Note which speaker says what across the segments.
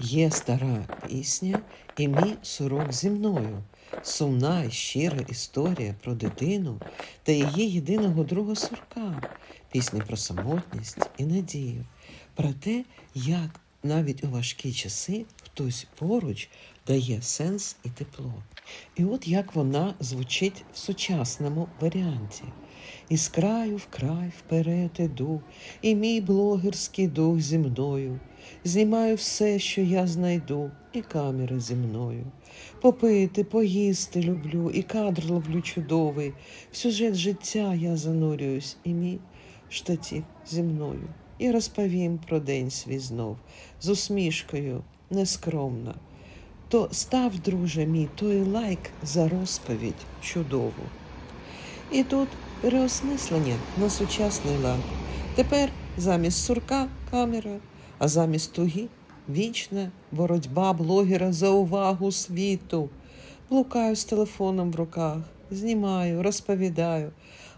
Speaker 1: Є стара пісня і мій сурок зі мною. Сумна і щира історія про дитину та її єдиного друга сурка. Пісня про самотність і надію, про те, як навіть у важкі часи хтось поруч дає сенс і тепло. І от як вона звучить в сучасному варіанті. Із краю в край вперед іду, і мій блогерський дух зі мною. Знімаю все, що я знайду, і камери зі мною. Попити, поїсти люблю, і кадр ловлю чудовий. В сюжет життя я занурююсь, і мій штатів зі мною. І розповім про день свій знов з усмішкою нескромна. То став, друже мій, той лайк за розповідь чудову. І тут переосмислення на сучасний лад. Тепер замість сурка камера, а замість туги вічна боротьба блогера за увагу світу. Блукаю з телефоном в руках, знімаю, розповідаю,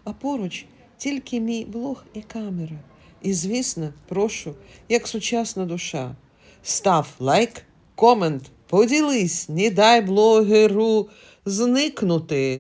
Speaker 1: а поруч тільки мій блог і камера. І, звісно, прошу, як сучасна душа. Став лайк, комент, поділись, не дай блогеру зникнути.